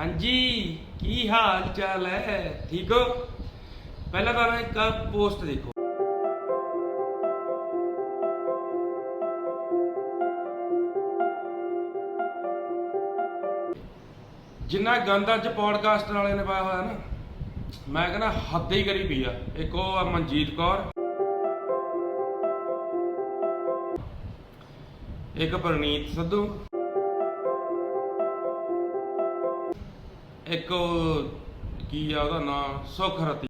ਹਾਂਜੀ, ਕੀ ਹਾਲ ਚਾਲ ਹੈ? ਠੀਕ ਹੋ? ਪਹਿਲਾਂ ਤਾਂ ਇੱਕ ਪੋਸਟ ਦੇਖੋ। ਜਿੰਨਾ ਗੰਦ ਅੱਜ ਪੋਡਕਾਸਟ ਵਾਲੇ ਨੇ ਪਾਇਆ ਹੋਇਆ ਨਾ, ਮੈਂ ਕਹਿੰਦਾ ਹੱਦ ਹੀ ਕਰੀ ਪਈ ਆ। ਇੱਕ ਉਹ ਆ ਮਨਜੀਤ ਕੌਰ। ਇੱਕ ਪਰਨੀਤ ਸਿੱਧੂ। ਇੱਕ ਉਹ ਕੀ ਆ ਉਹਦਾ ਨਾਮ ਸੁਖ ਰਤੀ।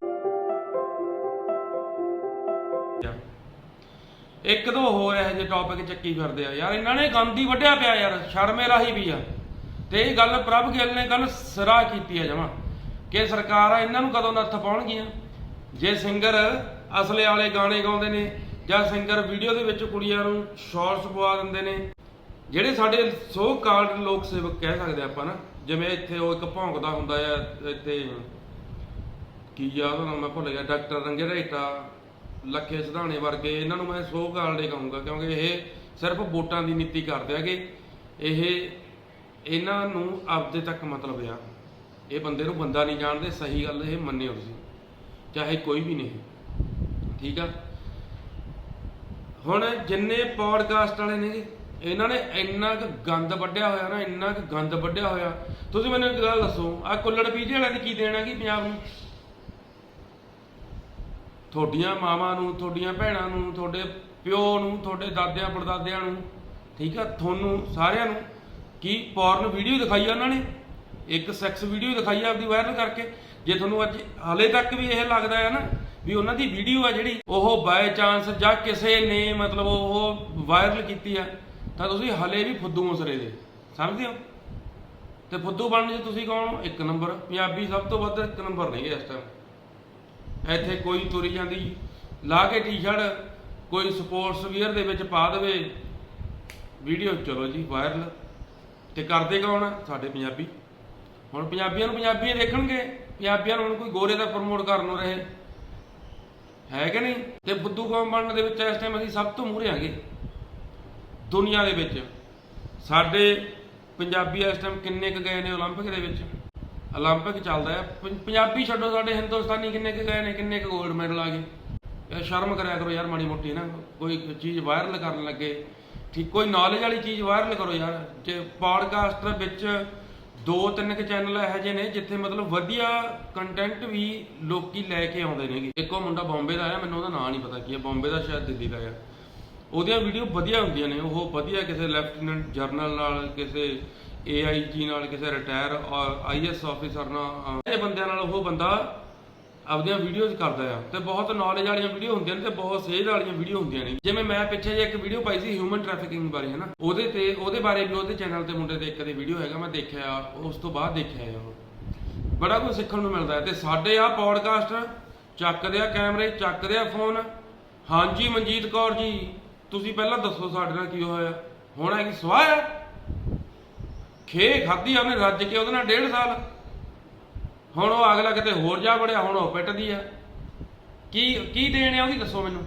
ਇੱਕ ਦੋ ਹੋਰ ਇਹੋ ਜਿਹੇ ਟੌਪਿਕ ਚੱਕੀ ਫਿਰਦੇ ਆ। ਯਾਰ ਇਹਨਾਂ ਨੇ ਗੰਦ ਵੱਢਿਆ ਪਿਆ ਯਾਰ, ਸ਼ਰਮੇ ਰਾਹੀ ਵੀ ਆ। ਤੇ ਇਹ ਗੱਲ ਪ੍ਰਭ ਗਿੱਲ ਨੇ ਕੱਲ ਸਰਾ ਕੀਤੀ ਆ ਜਮਾ, ਕਿ ਸਰਕਾਰਾਂ ਇਹਨਾਂ ਨੂੰ ਕਦੋਂ ਨੱਥ ਪਾਉਣਗੀਆਂ? ਜੇ ਸਿੰਗਰ ਅਸਲੇ ਵਾਲੇ ਗਾਣੇ ਗਾਉਂਦੇ ਨੇ, ਜਾਂ ਸਿੰਗਰ ਵੀਡੀਓ ਦੇ ਵਿੱਚ ਕੁੜੀਆਂ ਨੂੰ ਸ਼ਾਰਟਸ ਪਵਾ ਦਿੰਦੇ ਨੇ, ਜਿਹੜੇ ਸਾਡੇ ਸੋ ਕਾਲਡ ਲੋਕ ਸੇਵਕ ਕਹਿ ਸਕਦੇ ਆਪਾਂ ਨਾ ਜਿਵੇਂ ਇੱਥੇ ਉਹ ਇੱਕ ਭੌਂਕਦਾ ਹੁੰਦਾ ਆ, ਇੱਥੇ ਕੀ ਆ ਉਹਦਾ ਨਾਮ ਮੈਂ ਭੁੱਲ ਗਿਆ, ਡਾਕਟਰ ਰੰਗੇ ਰੇਟਾ, ਲੱਖੇ ਸਿਧਾਣੇ ਵਰਗੇ, ਇਹਨਾਂ ਨੂੰ ਮੈਂ ਸੋ ਕਾਲਡੇ ਕਹੂੰਗਾ, ਕਿਉਂਕਿ ਇਹ ਸਿਰਫ ਵੋਟਾਂ ਦੀ ਨੀਤੀ ਕਰਦੇ ਆਗੇ ਇਹ ਇਹਨਾਂ ਨੂੰ ਆਪਦੇ ਤੱਕ ਮਤਲਬ ਆ। ਇਹ ਬੰਦੇ ਨੂੰ ਬੰਦਾ ਨਹੀਂ ਜਾਣਦੇ, ਸਹੀ ਗੱਲ ਇਹ ਮੰਨਿਓ ਤੁਸੀਂ, ਚਾਹੇ ਕੋਈ ਵੀ ਨਹੀਂ। ਠੀਕ ਆ? ਹੁਣ ਜਿੰਨੇ ਪੋਡਕਾਸਟ ਵਾਲੇ ਨੇਗੇ ਇਹਨਾਂ ਨੇ ਇੰਨਾ ਕੁ ਗੰਦ ਵੱਢਿਆ ਹੋਇਆ ਨਾ, ਇੰਨਾ ਕੁ ਗੰਦ ਵੱਢਿਆ ਹੋਇਆ। ਤੁਸੀਂ ਮੈਨੂੰ ਇੱਕ ਗੱਲ ਦੱਸੋ ਆ ਕੁੱਲੜ ਪੀਜੇ ਵਾਲਿਆਂ ਨੇ ਕੀ ਦੇਣਾ ਕੀ ਪੰਜਾਬ ਨੂੰ? ਤੁਹਾਡੀਆਂ ਮਾਵਾਂ ਨੂੰ, ਤੁਹਾਡੀਆਂ ਭੈਣਾਂ ਨੂੰ, ਤੁਹਾਡੇ ਪਿਓ ਨੂੰ, ਤੁਹਾਡੇ ਦਾਦਿਆਂ, ਪੜਦਾਦਿਆਂ ਨੂੰ, ਠੀਕ ਆ, ਤੁਹਾਨੂੰ ਸਾਰਿਆਂ ਨੂੰ ਕੀ ਪੋਰਨ ਵੀਡੀਓ ਦਿਖਾਈ ਆ ਉਹਨਾਂ ਨੇ? ਇੱਕ ਸੈਕਸ ਵੀਡੀਓ ਦਿਖਾਈ ਆ ਆਪਦੀ ਵਾਇਰਲ ਕਰਕੇ। ਜੇ ਤੁਹਾਨੂੰ ਅੱਜ ਹਲੇ ਤੱਕ ਵੀ ਇਹ ਲੱਗਦਾ ਹੈ ਨਾ ਵੀ ਉਹਨਾਂ ਦੀ ਵੀਡੀਓ ਆ ਜਿਹੜੀ, ਉਹ ਬਾਏ ਚਾਂਸ ਜਾਂ ਕਿਸੇ ਨੇ ਮਤਲਬ ਉਹ ਵਾਇਰਲ ਕੀਤੀ ਆ। ਤਾਂ ਤੁਸੀਂ ਹਲੇ ਵੀ ਫੁੱਦੂ ਮਸਰੇ ਦੇ, ਸਮਝਦੇ ਹੋ? ਤੇ ਫੁੱਦੂ ਬਣਨ ਜੇ ਤੁਸੀਂ ਕੌਣ ਹੋ? ਇੱਕ ਨੰਬਰ। ਪੰਜਾਬੀ ਸਭ ਤੋਂ ਵੱਧ ਇੱਕ ਨੰਬਰ ਨਹੀਂ ਇਸ ਟਾਈਮ ਇੱਥੇ ਕੋਈ ਤੁਰੀ ਜਾਂਦੀ, ਲਾ ਕੇ ਟੀ-ਸ਼ਰਟ ਕੋਈ ਸਪੋਰਟਸ ਵੀਅਰ ਦੇ ਵਿੱਚ ਪਾ ਦੇਵੇ। ਵੀਡੀਓ ਚਲੋ ਜੀ ਵਾਇਰਲ ਤੇ ਕਰਦੇ ਕੌਣ ਆ? ਸਾਡੇ ਪੰਜਾਬੀ। ਹੁਣ ਪੰਜਾਬੀਆਂ ਨੂੰ ਪੰਜਾਬੀ ਦੇਖਣਗੇ। ਪੰਜਾਬੀਆਂ ਨੂੰ ਹੁਣ ਕੋਈ ਗੋਰੇ ਦਾ ਪ੍ਰਮੋਟ ਕਰਨ ਨੂੰ ਰਹੇ। ਹੈ ਕਿ ਨਹੀਂ? ਤੇ ਬੁੱਧੂ ਕੌਮ ਬਣਨ ਦੇ ਵਿੱਚ ਇਸ ਟਾਈਮ ਅਸੀਂ ਸਭ ਤੋਂ ਮੂਹਰੇ ਆਗੇ। ਦੁਨੀਆ ਦੇ ਵਿੱਚ। ਸਾਡੇ ਪੰਜਾਬੀ ਇਸ ਟਾਈਮ ਕਿੰਨੇ ਕੁ ਗਏ ਨੇ 올림픽 ਦੇ ਵਿੱਚ? 올림픽 ਚੱਲਦਾ ਹੈ। ਪੰਜਾਬੀ ਛੱਡੋ ਸਾਡੇ ਹਿੰਦੁਸਤਾਨੀ ਕਿੰਨੇ ਕੁ ਗਏ ਨੇ, ਕਿੰਨੇ ਕੁ ਗੋਲਡ ਮੈਡਲ ਆ ਗਏ। ਯਾਰ ਸ਼ਰਮ ਕਰਿਆ ਕਰੋ ਯਾਰ ਮਾੜੀ ਮੋਟੀ ਨਾ। ਕੋਈ ਚੀਜ਼ ਵਾਇਰਲ ਕਰਨ ਲੱਗੇ। ਠੀਕ, ਕੋਈ ਨੌਲੇਜ ਵਾਲੀ ਚੀਜ਼ ਵਾਇਰਲ ਕਰੋ ਯਾਰ। ਜੇ ਪੌਡਕਾਸਟ ਵਿੱਚ ਦੋ ਤਿੰਨ ਕੁ ਚੈਨਲ ਇਹੋ ਜਿਹੇ ਨੇ ਜਿੱਥੇ ਮਤਲਬ ਵਧੀਆ ਕੰਟੈਂਟ ਵੀ ਲੋਕੀ ਲੈ ਕੇ ਆਉਂਦੇ ਨੇਗੇ। ਇੱਕੋ ਮੁੰਡਾ ਬੰਬੇ ਦਾ ਆਇਆ, ਮੈਨੂੰ ਉਹਦਾ ਨਾਂ ਨਹੀਂ ਪਤਾ ਕੀ ਹੈ ਬੰਬੇ ਦਾ ਸ਼ਾਇਦ ਦਿੱਲੀ ਦਾ ਆ। ਉਹਦੀਆਂ ਵੀਡੀਓ ਵਧੀਆ ਹੁੰਦੀਆਂ ਨੇ ਉਹ ਵਧੀਆ ਕਿਸੇ ਲੈਫਟੀਨੈਂਟ ਜਰਨਲ ਨਾਲ ਕਿਸੇ ਏਆਈਜੀ ਨਾਲ ਕਿਸੇ ਰਿਟਾਇਰ ਆਈਐਸ ਆਫੀਸਰ ਨਾਲ ਅਹ, ਇਹ ਬੰਦਿਆਂ ਨਾਲ ਉਹ ਬੰਦਾ ਆਪਦੀਆਂ ਵੀਡੀਓਜ਼ ਕਰਦਾ ਆ ਤੇ ਬਹੁਤ ਨੌਲੇਜ ਵਾਲੀਆਂ ਵੀਡੀਓ ਹੁੰਦੀਆਂ ਨੇ ਤੇ ਬਹੁਤ ਸੇਧ ਵਾਲੀਆਂ ਵੀਡੀਓ ਹੁੰਦੀਆਂ ਨੇ। ਜਿਵੇਂ ਮੈਂ ਪਿੱਛੇ ਜੇ ਇੱਕ ਵੀਡੀਓ ਪਾਈ ਸੀ ਹਿਊਮਨ ਟ੍ਰੈਫਿਕਿੰਗ ਬਾਰੇ ਹਨਾ। ਉਹਦੇ ਤੇ ਉਹਦੇ ਬਾਰੇ ਵੀ ਉਹਦੇ ਚੈਨਲ ਤੇ ਮੁੰਡੇ ਦੇ ਇੱਕ ਦੇ ਵੀਡੀਓ ਹੈਗਾ ਮੈਂ ਦੇਖਿਆ ਉਸ ਤੋਂ ਬਾਅਦ ਦੇਖਿਆ ਆ ਉਹ। ਬੜਾ ਕੁਝ ਸਿੱਖਣ ਨੂੰ ਮਿਲਦਾ ਹੈ ਤੇ ਸਾਡੇ ਆ ਪੋਡਕਾਸਟ ਚੱਕਦੇ ਆ ਕੈਮਰੇ ਚੱਕਦੇ ਆ ਫੋਨ ਹਾਂਜੀ ਮਨਜੀਤ ਕੌਰ ਜੀ ਤੁਸੀਂ ਪਹਿਲਾਂ ਦੱਸੋ ਸਾਡੇ ਨਾਲ ਕੀ ਹੋਇਆ? ਹੁਣ ਹੈ? ਕਿ ਸਵਾਹ ਆ ਖੇ ਖਾਦੀ ਉਹਨੇ ਰੱਜ ਕੇ ਉਹਦੇ ਨਾਲ ਡੇਢ ਸਾਲ। ਹੁਣ ਉਹ ਅਗਲਾ ਕਿਤੇ ਹੋਰ ਜਾ ਵੜਿਆ, ਹੁਣ ਉਹ ਪਿੱਟਦੀ ਆ। ਕੀ ਕੀ ਦੇਣ ਆ ਉਹਦੀ ਦੱਸੋ ਮੈਨੂੰ?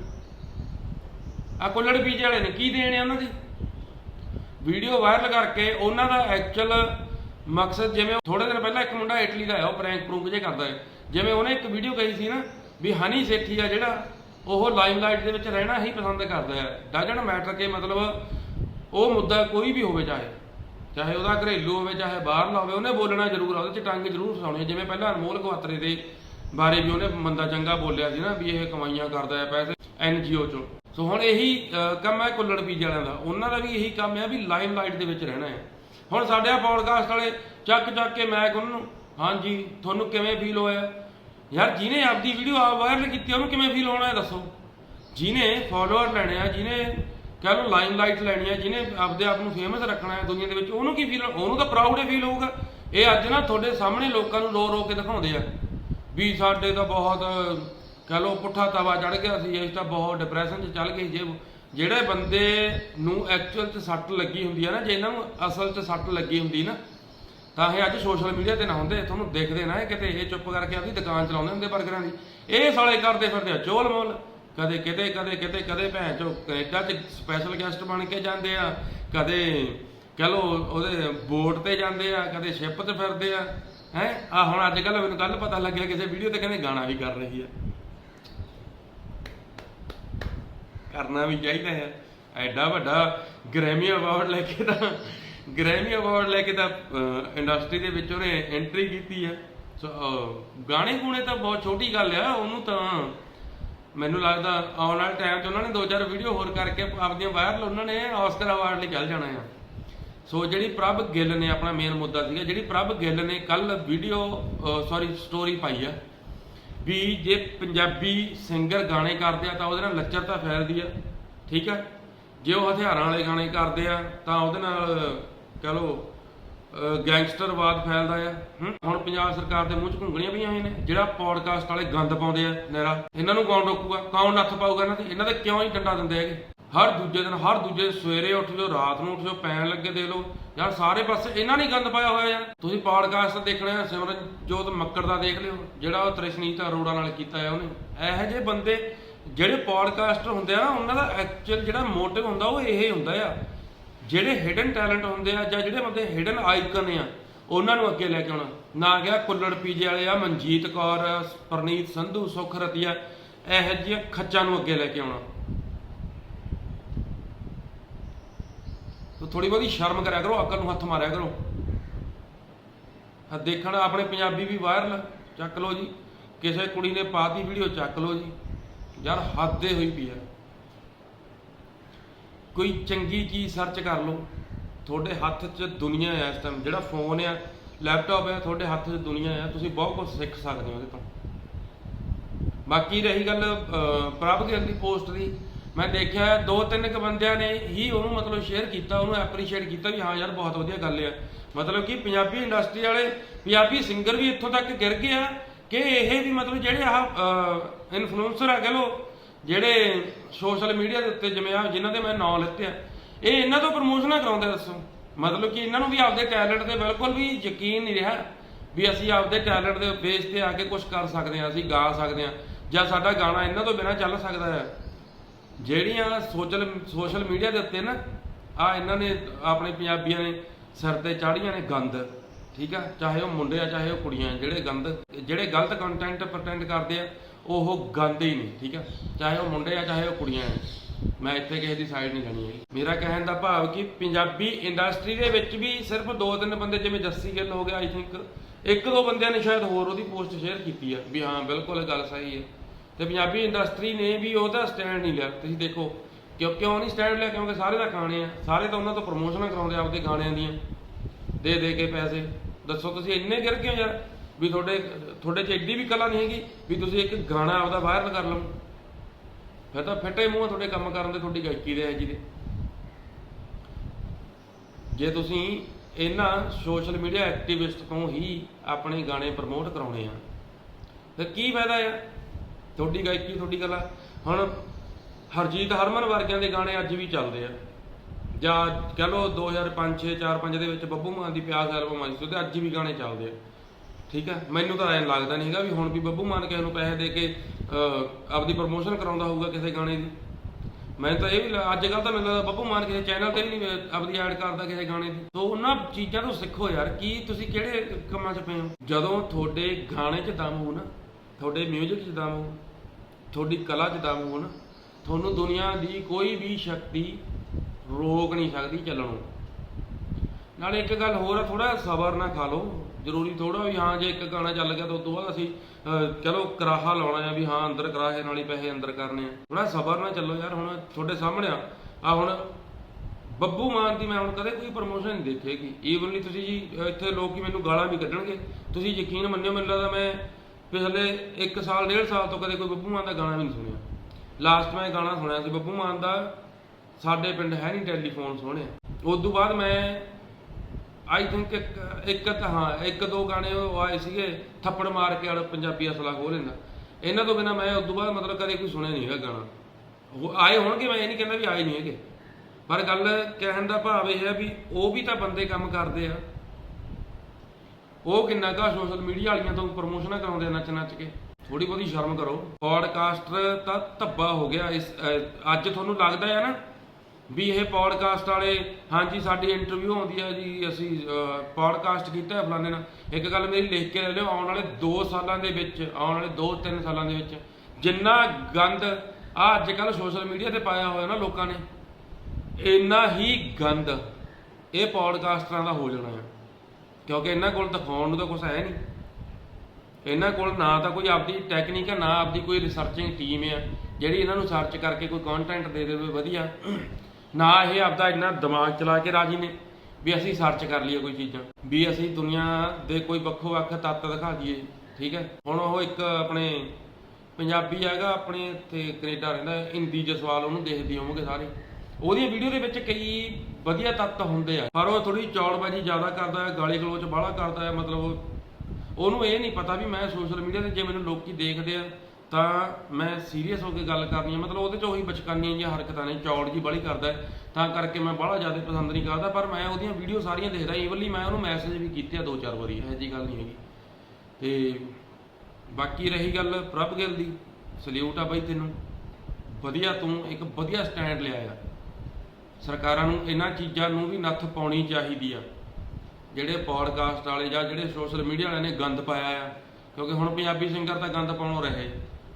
ਆ ਕੁੱਲੜ ਪੀਜੇ ਵਾਲੇ ਨੇ, ਕੀ ਦੇਣ ਆ ਉਹਨਾਂ ਦੀ? ਵੀਡੀਓ ਵਾਇਰਲ ਕਰਕੇ ਉਹਨਾਂ ਦਾ ਐਕਚੁਅਲ ਮਕਸਦ ਜਿਵੇਂ ਥੋੜੇ ਦਿਨ ਪਹਿਲਾਂ ਇੱਕ ਮੁੰਡਾ ਇਟਲੀ ਦਾ ਆਇਆ ਉਹ ਪ੍ਰੈਂਕ ਪ੍ਰੂੰਕ ਜੇ ਕਰਦਾ ਹੈ। ਜਿਵੇਂ ਉਹਨੇ ਇੱਕ ਵੀਡੀਓ ਕਹੀ ਸੀ ਨਾ ਵੀ ਹਨੀ ਸੇਠੀ ਆ ਜਿਹੜਾ ਉਹ ਲਾਈਮਲਾਈਟ ਦੇ ਵਿੱਚ ਰਹਿਣਾ ਹੀ ਪਸੰਦ ਕਰਦਾ ਹੈ। ਡਜਨ ਮੈਟਰ ਕੇ ਮਤਲਬ ਉਹ ਮੁੱਦਾ ਕੋਈ ਵੀ ਹੋਵੇ, ਚਾਹੇ ਚਾਹੇ ਉਹਦਾ ਘਰੇਲੂ ਹੋਵੇ, ਚਾਹੇ ਬਾਹਰਲਾ ਹੋਵੇ, ਉਹਨੇ ਬੋਲਣਾ ਜ਼ਰੂਰ ਆ, ਉਹਦੇ ਚ ਟੰਗ ਜ਼ਰੂਰ ਫਸਾਉਣੀ ਆ। ਜਿਵੇਂ ਪਹਿਲਾਂ ਅਨਮੋਲ ਗਵਾਤਰੇ ਦੇ ਬਾਰੇ ਵੀ ਉਹਨੇ ਮੰਦਾ ਚੰਗਾ ਬੋਲਿਆ ਸੀ ਨਾ ਵੀ ਇਹ ਕਮਾਈਆਂ ਕਰਦਾ ਹੈ ਪੈਸੇ ਐਨ ਐਨਜੀਓ ਚੋਂ। ਸੋ ਹੁਣ ਇਹੀ ਕੰਮ ਹੈ ਕੁੱਲੜ ਪੀਜੇ ਵਾਲਿਆਂ ਦਾ। ਉਹਨਾਂ ਦਾ ਵੀ ਇਹੀ ਕੰਮ ਹੈ ਵੀ ਲਾਈਮ ਲਾਈਟ ਦੇ ਵਿੱਚ ਰਹਿਣਾ ਹੈ। ਹੁਣ ਸਾਡੇ ਆ ਪੌਡਕਾਸਟ ਵਾਲੇ ਚੱਕ ਚੱਕ ਕੇ ਮੈਂ ਉਹਨੂੰ, ਹਾਂਜੀ, ਤੁਹਾਨੂੰ ਕਿਵੇਂ ਫੀਲ ਹੋਇਆ? ਯਾਰ ਜਿਹਨੇ ਆਪਦੀ ਵੀਡੀਓ ਆ ਵਾਇਰਲ ਕੀਤੀ, ਉਹਨੂੰ ਕਿਵੇਂ ਫੀਲ ਹੋਣਾ ਹੈ ਦੱਸੋ? ਜਿਹਨੇ ਫਾਲੋਅਰ ਲੈਣੇ ਆ, ਜਿਹਨੇ ਕਹ ਲਓ ਲਾਈਮ ਲਾਈਟ ਲੈਣੀ ਆ, ਜਿਹਨੇ ਆਪਦੇ ਆਪ ਨੂੰ ਫੇਮਸ ਰੱਖਣਾ ਹੈ ਦੁਨੀਆ ਦੇ ਵਿੱਚ, ਉਹਨੂੰ ਕੀ ਫੀਲ ਉਹਨੂੰ ਤਾਂ ਪ੍ਰਾਊਡ ਹੀ ਫੀਲ ਹੋਊਗਾ। ਇਹ ਅੱਜ ਨਾ ਤੁਹਾਡੇ ਸਾਹਮਣੇ ਲੋਕਾਂ ਨੂੰ ਰੋ ਰੋ ਕੇ ਦਿਖਾਉਂਦੇ ਆ ਵੀ ਸਾਡੇ ਤਾਂ ਬਹੁਤ, ਕਹ ਲਓ ਪੁੱਠਾ ਤਵਾ ਚੜ ਗਿਆ ਸੀ ਇਸ ਤਾਂ ਬਹੁਤ ਡਿਪਰੈਸ਼ਨ 'ਚ ਚੱਲ ਗਏ ਜੇ ਜਿਹੜੇ ਬੰਦੇ ਨੂੰ ਐਕਚੁਅਲ 'ਚ ਸੱਟ ਲੱਗੀ ਹੁੰਦੀ ਆ ਨਾ, ਜੇ ਇਹਨਾਂ ਨੂੰ ਅਸਲ 'ਚ ਸੱਟ ਲੱਗੀ ਹੁੰਦੀ ਨਾ ਤਾਂ ਇਹ ਅੱਜ ਸੋਸ਼ਲ ਮੀਡੀਆ ਤੇ ਨਾ ਹੁੰਦੇ, ਤੁਹਾਨੂੰ ਦੇਖਦੇ ਨਾ ਇਹ ਕਿਤੇ ਇਹ ਚੁੱਪ ਕਰਕੇ ਆਪਦੀ ਦੁਕਾਨ ਚਲਾਉਂਦੇ ਹੁੰਦੇ 버ਗਰਾਂ ਦੀ। ਇਹ ਸਾਲੇ ਕਰਦੇ ਫਿਰਦੇ ਆ, ਚੋਲ ਮੋਲ। ਕਦੇ ਕਿਤੇ ਕਦੇ ਕਿਤੇ, ਕਦੇ ਭੈਣ ਚੋ ਕੈਨੇਡਾ ਚ ਸਪੈਸ਼ਲ ਗੈਸਟ ਬਣ ਕੇ ਜਾਂਦੇ ਆ, ਕਦੇ ਕਹ ਲੋ ਉਹਦੇ ਬੋਟ ਤੇ ਜਾਂਦੇ ਆ, ਕਦੇ ਸ਼ਿਪ ਤੇ ਫਿਰਦੇ ਆ, ਹੈ? ਆ ਹੁਣ ਅੱਜ ਕੱਲ ਮੈਨੂੰ ਕੱਲ ਪਤਾ ਲੱਗਿਆ ਕਿਸੇ ਵੀਡੀਓ ਤੇ ਕਹਿੰਦੇ ਗਾਣਾ ਵੀ ਕਰ ਰਹੀ ਆ। ਕਰਨਾ ਵੀ ਚਾਹੀਦਾ ਹੈ ਐਡਾ ਵੱਡਾ ਗ੍ਰੈਮੀ ਅਵਾਰਡ ਲੈ ਕੇ ਤਾਂ ਗ੍ਰੈਮੀ ਅਵਾਰਡ ਲੈ ਕੇ ਤਾਂ ਇੰਡਸਟਰੀ ਦੇ ਵਿੱਚ ਉਹਨੇ ਐਂਟਰੀ ਕੀਤੀ ਹੈ ਸੋ ਅਹ, ਗਾਣੇ ਗੂਣੇ ਤਾਂ ਬਹੁਤ ਛੋਟੀ ਗੱਲ ਆ ਉਹਨੂੰ ਤਾਂ ਮੈਨੂੰ ਲੱਗਦਾ ਆਉਣ ਵਾਲੇ ਟਾਈਮ 'ਚ ਉਹਨਾਂ ਨੇ ਦੋ ਚਾਰ ਵੀਡੀਓ ਹੋਰ ਕਰਕੇ ਆਪਦੀਆਂ ਵਾਇਰਲ ਉਹਨਾਂ ਨੇ ਆਸਕਰ ਅਵਾਰਡ ਲਈ ਚੱਲ ਜਾਣਾ ਆ। ਸੋ ਜਿਹੜੀ ਪ੍ਰਭ ਗਿੱਲ ਨੇ ਆਪਣਾ ਮੇਨ ਮੁੱਦਾ ਸੀਗਾ ਜਿਹੜੀ ਪ੍ਰਭ ਗਿੱਲ ਨੇ ਕੱਲ ਵੀਡੀਓ ਸੌਰੀ ਸਟੋਰੀ ਪਾਈ ਆ ਵੀ ਜੇ ਪੰਜਾਬੀ ਸਿੰਗਰ ਗਾਣੇ ਕਰਦੇ ਆ ਤਾਂ ਉਹਦੇ ਨਾਲ ਲੱਚਰਤਾ ਫੈਲਦੀ ਆ ਠੀਕ ਆ? ਜੇ ਉਹ ਹਥਿਆਰਾਂ ਵਾਲੇ ਗਾਣੇ ਕਰਦੇ ਆ, ਤਾਂ ਉਹਦੇ ਨਾਲ, ਕਹ ਲੋ ਗੈਂਗਸਟਰਵਾਦ ਫੈਲਦਾ ਆ। ਹੁਣ ਪੰਜਾਬ ਸਰਕਾਰ ਦੇ ਮੂੰਹ 'ਚ ਘੁੰਗਣੀਆਂ ਪਈਆਂ ਹੋਈਆਂ ਨੇ, ਜਿਹੜਾ ਪੋਡਕਾਸਟ ਵਾਲੇ ਗੰਦ ਪਾਉਂਦੇ ਆ ਨੇਰਾ ਇਹਨਾਂ ਨੂੰ ਕੌਣ ਰੋਕੂਗਾ? ਕੌਣ ਨੱਥ ਪਾਊਗਾ ਇਹਨਾਂ ਤੇ? ਇਹਨਾਂ ਤੇ ਕਿਉਂ ਹੀ ਡੰਡਾ ਦਿੰਦੇ ਹੈਗੇ? ਹਰ ਦੂਜੇ ਦਿਨ, ਹਰ ਦੂਜੇ ਸਵੇਰੇ ਉੱਠ ਜਾਓ ਰਾਤ ਨੂੰ ਉੱਠ ਜਾਓ ਪੈਣ ਲੱਗੇ ਦੇ ਲਓ। ਯਾਰ ਸਾਰੇ ਪਾਸੇ ਇਹਨਾਂ ਨੇ ਗੰਦ ਪਾਇਆ ਹੋਇਆ ਯਾਰ ਤੁਸੀਂ ਪੋਡਕਾਸਟ ਦੇਖਣਾ ਹੈ ਸਿਮਰਨ ਜੋਤ ਮੱਕੜ ਦਾ ਦੇਖ ਲਿਓ, ਜਿਹੜਾ ਉਹ ਤ੍ਰਿਸ਼ਨੀਤਾ ਅਰੋੜਾ ਨਾਲ ਕੀਤਾ ਹੈ ਉਹਨੇ। ਇਹੋ ਜਿਹੇ ਬੰਦੇ ਜਿਹੜੇ ਪੋਡਕਾਸਟਰ ਹੁੰਦੇ ਆ ਨਾ, ਉਹਨਾਂ ਦਾ ਐਕਚੁਅਲ ਜਿਹੜਾ ਮੋਟਿਵ ਹੁੰਦਾ, ਉਹ ਇਹ ਹੁੰਦਾ ਆ। ਜਿਹੜੇ ਹਿਡਨ ਟੈਲੈਂਟ ਹੁੰਦੇ ਆ ਜਾਂ ਜਿਹੜੇ ਬੰਦੇ ਹਿਡਨ ਆਈਕਨ ਆ, ਉਹਨਾਂ ਨੂੰ ਅੱਗੇ ਲੈ ਕੇ ਆਉਣਾ। ਨਾ ਗਿਆ ਕੁੱਲੜ ਪੀਜੇ ਵਾਲੇ ਆ, ਮਨਜੀਤ ਕੌਰ, ਪਰਨੀਤ ਸੰਧੂ, ਸੁਖ ਰਤੀਆ, ਇਹੋ ਜਿਹੀਆਂ ਖੱਚਾਂ ਨੂੰ ਅੱਗੇ ਲੈ ਕੇ ਆਉਣਾ। ਤੋ ਥੋੜੀ ਬਹੁਤੀ ਸ਼ਰਮ ਕਰਿਆ ਕਰੋ, ਅਕਲ ਨੂੰ ਹੱਥ ਮਾਰਿਆ ਕਰੋ। ਆ ਦੇਖਣ, ਆਪਣੇ ਪੰਜਾਬੀ ਵੀ ਵਾਇਰਲ ਚੱਕ ਲਓ ਜੀ। ਕਿਸੇ ਕੁੜੀ ਨੇ ਪਾਤੀ ਵੀਡੀਓ ਚੱਕ ਲਓ ਜੀ। ਯਾਰ ਹੱਦੇ ਹੋਈ ਪਈ ਆ। ਕੋਈ ਚੰਗੀ ਚੀਜ਼ ਸਰਚ ਕਰ ਲਓ। ਤੁਹਾਡੇ ਹੱਥ 'ਚ ਦੁਨੀਆ ਹੈ ਇਸ ਟਾਈਮ ਜਿਹੜਾ ਫੋਨ ਆ ਲੈਪਟਾਪ ਹੈ ਤੁਹਾਡੇ ਹੱਥ 'ਚ ਦੁਨੀਆ ਹੈ ਤੁਸੀਂ ਬਹੁਤ ਕੁਝ ਸਿੱਖ ਸਕਦੇ ਹੋ ਉਹਦੇ ਤੋਂ। ਬਾਕੀ ਰਹੀ ਗੱਲ ਪ੍ਰਭ ਗਿੱਲ ਦੀ ਪੋਸਟ ਦੀ। ਮੈਂ ਦੇਖਿਆ ਦੋ ਤਿੰਨ ਕ ਬੰਦਿਆਂ ਨੇ ਹੀ ਉਹਨੂੰ ਮਤਲਬ ਸ਼ੇਅਰ ਕੀਤਾ, ਉਹਨੂੰ ਐਪਰੀਸ਼ੀਏਟ ਕੀਤਾ ਵੀ ਹਾਂ ਯਾਰ ਬਹੁਤ ਵਧੀਆ ਗੱਲ ਆ। ਮਤਲਬ ਕਿ ਪੰਜਾਬੀ ਇੰਡਸਟਰੀ ਵਾਲੇ, ਪੰਜਾਬੀ ਸਿੰਗਰ ਵੀ ਇੱਥੋਂ ਤੱਕ ਗਿਰ ਗਏ ਆ। ਕਿ ਇਹ ਵੀ ਮਤਲਬ ਜਿਹੜੇ ਆਹ ਇਨਫਲੂਐਂਸਰ ਆ, ਕਹ ਲੋ ਜਿਹੜੇ ਸੋਸ਼ਲ ਮੀਡੀਆ ਦੇ ਉੱਤੇ ਜਿਵੇਂ ਆ, ਜਿਨ੍ਹਾਂ ਦੇ ਮੈਂ ਨਾਂ ਲਿੱਤੇ ਆ, ਇਹ ਇਹਨਾਂ ਤੋਂ ਪ੍ਰਮੋਸ਼ਨਾਂ ਕਰਾਉਂਦੇ ਦੱਸੋ। ਮਤਲਬ ਕਿ ਇਹਨਾਂ ਨੂੰ ਵੀ ਆਪਦੇ ਟੈਲੈਂਟ ਤੇ ਬਿਲਕੁਲ ਵੀ ਯਕੀਨ ਨਹੀਂ ਰਿਹਾ ਵੀ ਅਸੀਂ ਆਪਦੇ ਟੈਲੈਂਟ ਦੇ ਬੇਸ ਤੇ ਆ ਕੇ ਕੁਝ ਕਰ ਸਕਦੇ ਹਾਂ, ਅਸੀਂ ਗਾ ਸਕਦੇ ਹਾਂ, ਜਾਂ ਸਾਡਾ ਗਾਣਾ ਇਹਨਾਂ ਤੋਂ ਬਿਨਾਂ ਚੱਲ ਸਕਦਾ ਹੈ। ਜਿਹੜੀਆਂ ਸੋਸ਼ਲ ਸੋਸ਼ਲ ਮੀਡੀਆ ਦੇ ਉੱਤੇ ਨਾ, ਆ ਇਹਨਾਂ ਨੇ ਆਪਣੇ ਪੰਜਾਬੀਆਂ ਨੇ ਸਿਰ ਤੇ ਚਾੜੀਆਂ ਨੇ ਗੰਦ। ਠੀਕ ਆ? ਚਾਹੇ ਉਹ ਮੁੰਡੇ ਆ, ਚਾਹੇ ਉਹ ਕੁੜੀਆਂ ਜਿਹੜੇ ਗੰਦ ਜਿਹੜੇ ਗਲਤ ਕੰਟੈਂਟ ਪ੍ਰਟੈਂਡ ਕਰਦੇ ਆ, ਉਹ ਗੰਦ ਹੀ ਨਹੀਂ, ਠੀਕ ਆ? ਚਾਹੇ ਉਹ ਮੁੰਡੇ ਆ, ਚਾਹੇ ਉਹ ਕੁੜੀਆਂ ਆ। ਮੈਂ ਇੱਥੇ ਕਿਸੇ ਦੀ ਸਾਈਡ ਨਹੀਂ ਲੈਣੀ ਹੈ ਮੇਰਾ ਕਹਿਣ ਦਾ ਭਾਵ ਕਿ ਪੰਜਾਬੀ ਇੰਡਸਟਰੀ ਦੇ ਵਿੱਚ ਵੀ ਸਿਰਫ ਦੋ ਤਿੰਨ ਬੰਦੇ, ਜਿਵੇਂ ਜੱਸੀ ਗਿੱਲ ਹੋ ਗਿਆ ਆਈ ਥਿੰਕ ਇੱਕ ਦੋ ਬੰਦਿਆਂ ਨੇ ਸ਼ਾਇਦ ਹੋਰ ਉਹਦੀ ਪੋਸਟ ਸ਼ੇਅਰ ਕੀਤੀ ਆ, ਵੀ ਹਾਂ, ਬਿਲਕੁਲ ਇਹ ਗੱਲ ਸਹੀ ਹੈ। ਤੇ ਪੰਜਾਬੀ ਇੰਡਸਟਰੀ ਨੇ ਵੀ ਉਹਦਾ ਸਟੈਂਡ ਨਹੀਂ ਲਿਆ। ਤੁਸੀਂ ਦੇਖੋ, ਕਿਉਂ ਕਿਉਂ ਨਹੀਂ ਸਟੈਂਡ ਲਿਆ? ਕਿਉਂਕਿ ਸਾਰੇ ਦਾ ਗਾਣੇ ਆ, ਸਾਰੇ ਤਾਂ ਉਹਨਾਂ ਤੋਂ ਪ੍ਰਮੋਸ਼ਨਾਂ ਕਰਾਉਂਦੇ ਆਪਦੇ ਗਾਣਿਆਂ ਦੀਆਂ। ਦੇ ਦੇ ਕੇ ਪੈਸੇ। ਦੱਸੋ ਤੁਸੀਂ ਇੰਨੇ ਗਿਰ ਗਏ ਹੋ ਯਾਰ ਵੀ ਤੁਹਾਡੇ ਤੁਹਾਡੇ 'ਚ ਐਡੀ ਵੀ ਕਲਾ ਨਹੀਂ ਹੈਗੀ ਵੀ ਤੁਸੀਂ ਇੱਕ ਗਾਣਾ ਆਪਦਾ ਵਾਇਰਲ ਕਰ ਲਓ। ਫਿਰ ਤਾਂ ਫਿੱਟੇ ਮੂੰਹ ਆ ਤੁਹਾਡੇ ਕੰਮ ਕਰਨ ਦੇ ਤੁਹਾਡੀ ਗਾਇਕੀ ਦੇ ਹੈ ਜੀ ਦੇ। ਜੇ ਤੁਸੀਂ ਇਹਨਾਂ ਸੋਸ਼ਲ ਮੀਡੀਆ ਐਕਟਿਵਿਸਟ ਤੋਂ ਹੀ ਆਪਣੇ ਗਾਣੇ ਪ੍ਰਮੋਟ ਕਰਾਉਣੇ ਆ, ਫਿਰ ਕੀ ਫਾਇਦਾ ਆ? ਤੁਹਾਡੀ ਗਾਇਕੀ, ਤੁਹਾਡੀ ਕਲਾ। ਹੁਣ ਹਰਜੀਤ ਹਰਮਨ ਵਰਗਿਆਂ ਦੇ ਗਾਣੇ ਅੱਜ ਵੀ ਚੱਲਦੇ ਆ। ਜਾਂ ਕਹ ਲਓ 2005 6 4 5 ਦੇ ਵਿੱਚ ਬੱਬੂ ਮਾਨ ਦੀ ਪਿਆਸ ਐਲਬਮ ਆਈ ਸੀ ਉਹਦੇ ਅੱਜ ਵੀ ਗਾਣੇ ਚੱਲਦੇ ਆ। ਠੀਕ ਹੈ? ਮੈਨੂੰ ਤਾਂ ਐਂ ਲੱਗਦਾ ਨਹੀਂ ਹੈਗਾ ਵੀ ਹੁਣ ਵੀ ਬੱਬੂ ਮਾਨ ਕਿਸੇ ਨੂੰ ਪੈਸੇ ਦੇ ਕੇ ਆਪਦੀ ਪ੍ਰਮੋਸ਼ਨ ਕਰਾਉਂਦਾ ਹੋਊਗਾ ਕਿਸੇ ਗਾਣੇ ਦੀ। ਮੈਨੂੰ ਤਾਂ ਇਹ ਵੀ ਅੱਜ ਕੱਲ ਤਾਂ ਮੈਨੂੰ ਲੱਗਦਾ ਬੱਬੂ ਮਾਨ ਕਿਸੇ ਚੈਨਲ ਤੇ ਵੀ ਨਹੀਂ ਆਪਦੀ ਐਡ ਕਰਦਾ ਕਿਸੇ ਗਾਣੇ ਦੀ। ਸੋ ਉਹਨਾਂ ਚੀਜ਼ਾਂ ਤੋਂ ਸਿੱਖੋ ਯਾਰ, ਕੀ ਤੁਸੀਂ ਕਿਹੜੇ ਕੰਮਾਂ 'ਚ ਪਏ ਹੋ? ਜਦੋਂ ਤੁਹਾਡੇ ਗਾਣੇ 'ਚ ਦਮ ਹੋ ਨਾ, ਤੁਹਾਡੇ 뮤직 'ਚ ਦਮ ਹੋ ਤੁਹਾਡੀ ਕਲਾ 'ਚ ਦਮ ਹੋ ਨਾ, ਤੁਹਾਨੂੰ ਦੁਨੀਆ ਦੀ ਕੋਈ ਵੀ ਸ਼ਕਤੀ ਰੋਕ ਨਹੀਂ ਸਕਦੀ ਚੱਲਣੋਂ ਨਾਲੇ ਇੱਕ ਗੱਲ ਹੋਰ ਆ ਥੋੜਾ ਸਬਰ ਨਾਲ ਖਾ ਲਓ। ਜ਼ਰੂਰੀ ਥੋੜਾ ਵੀ ਹਾਂ, ਜੇ ਇੱਕ ਗਾਣਾ ਚੱਲ ਗਿਆ ਤਾਂ ਉਸ ਤੋਂ ਬਾਅਦ ਅਸੀਂ ਚਲੋ ਕਰਾਹਾ ਲਾਉਣਾ ਆ ਵੀ ਹਾਂ, ਅੰਦਰ ਕਰਾਹੇ ਨਾਲ ਹੀ ਪੈਸੇ ਅੰਦਰ ਕਰਨੇ ਆ। ਥੋੜਾ ਸਬਰ ਨਾਲ ਚੱਲੋ ਯਾਰ, ਹੁਣ ਤੁਹਾਡੇ ਸਾਹਮਣੇ ਆ। ਆ ਹੁਣ ਬੱਬੂ ਮਾਨ ਦੀ ਮੈਂ ਹੁਣ ਕਦੇ ਕੋਈ ਪ੍ਰਮੋਸ਼ਨ ਨਹੀਂ ਦੇਖੇਗੀ ਈਵਨਲੀ ਤੁਸੀਂ ਜੀ ਇੱਥੇ ਲੋਕ ਹੀ ਮੈਨੂੰ ਗਾਲਾਂ ਵੀ ਕੱਢਣਗੇ। ਤੁਸੀਂ ਯਕੀਨ ਮੰਨਿਓ ਮੈਨੂੰ ਲੱਗਦਾ ਮੈਂ ਪਿਛਲੇ 1 ਸਾਲ, ਡੇਢ ਸਾਲ ਤੋਂ ਕਦੇ ਕੋਈ ਬੱਬੂ ਮਾਨ ਦਾ ਗਾਣਾ ਵੀ ਨਹੀਂ ਸੁਣਿਆ। ਲਾਸਟ ਮੈਂ ਗਾਣਾ ਸੁਣਿਆ ਸੀ, ਬੱਬੂ ਮਾਨ ਦਾ ਸਾਡੇ ਪਿੰਡ ਹੈ ਨਹੀਂ ਟੈਲੀਫੋਨ ਸੋਹਣੇ। ਉਸ ਤੋਂ ਬਾਅਦ ਮੈਂ ਆਈ ਥਿੰਕ ਇੱਕ ਇੱਕ ਹਾਂ, ਇੱਕ ਦੋ ਗਾਣੇ ਉਹ ਆਏ ਸੀਗੇ, ਥੱਪੜ ਮਾਰ ਕੇ ਵਾਲਾ ਪੰਜਾਬੀ ਅਸਲਾ ਖੋਹ ਲੈਂਦਾ। ਇਹਨਾਂ ਤੋਂ ਬਿਨਾ ਮੈਂ ਉਸ ਤੋਂ ਬਾਅਦ ਮਤਲਬ ਕਦੇ ਕੋਈ ਸੁਣਿਆ ਨਹੀਂ ਹੈਗਾ ਗਾਣਾ। ਉਹ ਆਏ ਹੋਣਗੇ, ਮੈਂ ਇਹ ਨਹੀਂ ਕਹਿੰਦਾ ਵੀ ਆਏ ਨਹੀਂ ਹੈਗੇ। ਪਰ ਗੱਲ ਕਹਿਣ ਦਾ ਭਾਵ ਇਹ ਹੈ ਵੀ ਉਹ ਵੀ ਤਾਂ ਬੰਦੇ ਕੰਮ ਕਰਦੇ ਆ। ਉਹ ਕਿੰਨਾ ਕਾ ਸੋਸ਼ਲ ਮੀਡੀਆ ਵਾਲੀਆਂ ਤੋਂ ਪ੍ਰਮੋਸ਼ਨਾਂ ਕਰਾਉਂਦੇ ਨੱਚ ਨੱਚ ਕੇ। ਥੋੜੀ ਬਹੁਤੀ ਸ਼ਰਮ ਕਰੋ। ਪੋਡਕਾਸਟਰ ਤਾਂ ਧੱਬਾ ਹੋ ਗਿਆ ਇਸ ਅੱਜ ਤੁਹਾਨੂੰ ਲੱਗਦਾ ਹੈ ਨਾ ਵੀ ਇਹ ਪੌਡਕਾਸਟ ਵਾਲੇ, ਹਾਂਜੀ, ਸਾਡੀ ਇੰਟਰਵਿਊ ਆਉਂਦੀ ਹੈ ਜੀ, ਅਸੀਂ ਪੌਡਕਾਸਟ ਕੀਤਾ ਹੈ ਫਲਾਣੇ ਨਾਲ। ਇੱਕ ਗੱਲ ਮੇਰੀ ਲਿਖ ਕੇ ਲੈ ਲਿਓ, ਆਉਣ ਵਾਲੇ 2 ਸਾਲਾਂ ਦੇ ਵਿੱਚ, ਆਉਣ ਵਾਲੇ 2-3 ਸਾਲਾਂ ਦੇ ਵਿੱਚ, ਜਿੰਨਾ ਗੰਦ ਆ ਅੱਜ ਕੱਲ ਸੋਸ਼ਲ ਮੀਡੀਆ ਤੇ ਪਾਇਆ ਹੋਇਆ ਨਾ ਲੋਕਾਂ ਨੇ, ਇੰਨਾ ਹੀ ਗੰਦ ਇਹ ਪੌਡਕਾਸਟਰਾਂ ਦਾ ਹੋ ਜਾਣਾ ਹੈ। ਕਿਉਂਕਿ ਇਹਨਾਂ ਕੋਲ ਦਿਖਾਉਣ ਨੂੰ ਤਾਂ ਕੁਝ ਹੈ ਨਹੀਂ। ਇਹਨਾਂ ਕੋਲ ਨਾ ਤਾਂ ਕੋਈ ਆਪਦੀ ਟੈਕਨੀਕ ਹੈ, ਨਾ ਆਪਦੀ ਕੋਈ ਰਿਸਰਚਿੰਗ ਟੀਮ ਹੈ, ਜਿਹੜੀ ਇਹਨਾਂ ਨੂੰ ਸਰਚ ਕਰਕੇ ਕੋਈ ਕੰਟੈਂਟ ਦੇ ਦੇਵੇ, ਵਧੀਆ। ਨਾ ਇਹ ਆਪਦਾ ਇੰਨਾ ਦਿਮਾਗ ਚਲਾ ਕੇ ਰਾਜੀ ਨੇ ਵੀ ਅਸੀਂ ਸਰਚ ਕਰ ਲਈਏ ਕੋਈ ਚੀਜ਼ਾਂ। ਵੀ ਅਸੀਂ ਦੁਨੀਆ ਦੇ ਕੋਈ ਵੱਖੋ ਵੱਖ ਤੱਤ ਦਿਖਾ ਦਈਏ ਠੀਕ ਹੈ? ਹੁਣ ਉਹ ਇੱਕ ਆਪਣੇ ਪੰਜਾਬੀ ਹੈਗਾ ਆਪਣੇ ਇੱਥੇ ਕੈਨੇਡਾ ਰਹਿੰਦਾ ਹੈ, ਹਿੰਦੀ ਜਸਵਾਲ ਉਹਨੂੰ ਦੇਖਦੇ ਹੋਵੋਗੇ ਸਾਰੇ। ਉਹਦੀਆਂ ਵੀਡੀਓ ਦੇ ਵਿੱਚ ਕਈ ਵਧੀਆ ਤੱਤ ਹੁੰਦੇ ਆ ਪਰ ਉਹ ਥੋੜੀ ਚੌੜਬਾਜੀ ਜ਼ਿਆਦਾ ਕਰਦਾ ਹੈ ਗਾਲੀ ਗਲੋਚ ਬਾਹਲਾ ਕਰਦਾ ਹੈ ਮਤਲਬ ਉਹਨੂੰ ਇਹ ਨਹੀਂ ਪਤਾ ਵੀ ਮੈਂ ਸੋਸ਼ਲ ਮੀਡੀਆ ਤੇ ਜੇ ਮੈਨੂੰ ਲੋਕੀ ਦੇਖਦੇ ਆ ਤਾਂ ਮੈਂ ਸੀਰੀਅਸ ਹੋ ਕੇ ਗੱਲ ਕਰਨੀ ਹੈ ਮਤਲਬ ਉਹਦੇ ਚ ਉਹੀ ਬਚਕਾਨੀਆਂ ਜਿਹੀਆਂ ਹਰਕਤਾਂ ਨੇ ਚੌੜ ਜੀ ਬਾਹਲੀ ਕਰਦਾ ਹੈ, ਤਾਂ ਕਰਕੇ ਮੈਂ ਬਾਹਲਾ ਜ਼ਿਆਦਾ ਪਸੰਦ ਨਹੀਂ ਕਰਦਾ ਪਰ ਮੈਂ ਉਹਦੀਆਂ ਵੀਡੀਓ ਸਾਰੀਆਂ ਦੇਖਦਾ। ਈਵਨਲੀ ਮੈਂ ਉਹਨੂੰ ਮੈਸੇਜ ਵੀ ਕੀਤੇ ਆ ਦੋ ਚਾਰ ਵਾਰੀ ਇਹੋ ਜਿਹੀ ਗੱਲ ਨਹੀਂ ਹੈਗੀ। ਤੇ ਬਾਕੀ ਰਹੀ ਗੱਲ ਪ੍ਰਭ ਗਿੱਲ ਦੀ। ਸਲੂਟ ਆ ਬਾਈ ਤੈਨੂੰ। ਵਧੀਆ ਤੂੰ ਇੱਕ ਵਧੀਆ ਸਟੈਂਡ ਲਿਆ ਆ ਸਰਕਾਰਾਂ ਨੂੰ ਇਹਨਾਂ ਚੀਜ਼ਾਂ ਨੂੰ ਵੀ ਨੱਥ ਪਾਉਣੀ ਚਾਹੀਦੀ ਆ। ਜਿਹੜੇ ਪੌਡਕਾਸਟ ਵਾਲੇ ਜਾਂ ਜਿਹੜੇ ਸੋਸ਼ਲ ਮੀਡੀਆ ਵਾਲਿਆਂ ਨੇ ਗੰਦ ਪਾਇਆ ਆ। ਕਿਉਂਕਿ ਹੁਣ ਪੰਜਾਬੀ ਸਿੰਗਰ ਤਾਂ ਗੰਦ ਪਾਉਣੋਂ ਰਹੇ।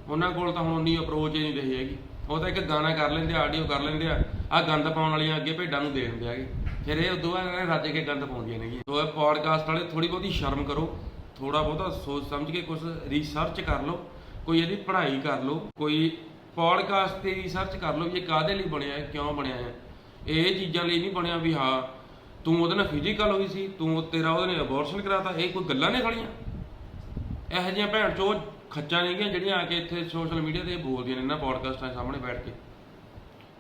ਉਹਨਾਂ ਕੋਲ ਤਾਂ ਹੁਣ ਉਨੀ ਅਪਰੋਚ ਹੀ ਨਹੀਂ ਰਹੀ ਹੈਗੀ। ਉਹ ਤਾਂ ਇੱਕ ਗਾਣਾ ਕਰ ਲੈਂਦੇ ਆ ਆਡੀਓ ਕਰ ਲੈਂਦੇ ਆ ਆ ਗੰਦ ਪਾਉਣ ਵਾਲੀਆਂ ਅੱਗੇ ਭੇਡਾਂ ਨੂੰ ਦੇ ਦਿੰਦੇ ਆਗੇ ਫਿਰ ਇਹ ਉਦੋਂ ਇਹਨਾਂ ਨੇ ਰੱਜ ਕੇ ਗੰਦ ਪਾਉਂਦੀਆਂ ਨੇਗੀਆਂ। ਸੋ ਇਹ ਪੌਡਕਾਸਟ ਵਾਲੇ ਥੋੜੀ ਬਹੁਤੀ ਸ਼ਰਮ ਕਰੋ ਥੋੜਾ ਬਹੁਤਾ ਸੋਚ ਸਮਝ ਕੇ ਕੁਝ ਰਿਸਰਚ ਕਰ ਲਓ, ਕੋਈ ਇਹਦੀ ਪੜ੍ਹਾਈ ਕਰ ਲਓ, ਕੋਈ ਪੋਡਕਾਸਟ ਤੇ ਰਿਸਰਚ ਕਰ ਲਓ ਵੀ ਇਹ ਕਾਹਦੇ ਲਈ ਬਣਿਆ ਹੈ, ਕਿਉਂ ਬਣਿਆ ਹੈ। ਇਹ ਚੀਜ਼ਾਂ ਲਈ ਨਹੀਂ ਬਣਿਆ ਵੀ ਹਾਂ, ਤੂੰ ਉਹਦੇ ਨਾਲ ਫਿਜ਼ੀਕਲ ਹੋਈ ਸੀ, ਤੂੰ ਤੇਰਾ ਉਹਦੇ ਨੇ ਅਬੋਰਸ਼ਨ ਕਰਾਤਾ, ਇਹ ਕੋਈ ਗੱਲਾਂ ਨੇ ਖੜੀਆਂ? ਇਹੋ ਜਿਹੀਆਂ ਭੈਣ ਚੋ ਖੱਚਾਂ ਨੇਗੀਆਂ ਜਿਹੜੀਆਂ ਆ ਕੇ ਇੱਥੇ ਸੋਸ਼ਲ ਮੀਡੀਆ ਤੇ ਬੋਲਦੀਆਂ ਨੇ, ਇਹਨਾਂ ਪੋਡਕਾਸਟਾਂ ਸਾਹਮਣੇ ਬੈਠ ਕੇ।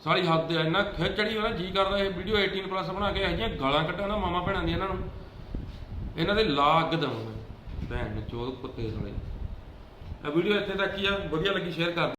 ਸਾਰੀ ਹੱਦ ਹੈ, ਇੰਨਾ ਖਿੱਚੜੀ ਹੋਣਾ ਜੀ ਕਰਦਾ ਇਹ ਵੀਡੀਓ 18 ਪਲੱਸ ਬਣਾ ਕੇ, ਇਹੋ ਜਿਹੀਆਂ ਗਾਲਾਂ ਕੱਢਾਂ ਨਾ ਮਾਮਾ ਭੈਣਾਂ ਦੀਆਂ ਇਹਨਾਂ ਨੂੰ। ਇਹਨਾਂ ਦੇ ਲਾਗ ਦਵਾਂ ਮੈਂ ਭੈਣ ਚੋਦ ਕੁੱਤੇ ਸਾਲੇ। ਇਹ ਵੀਡੀਓ ਇੱਥੇ ਤੱਕ ਹੀ ਆ, ਵਧੀਆ ਲੱਗੀ ਸ਼ੇਅਰ ਕਰ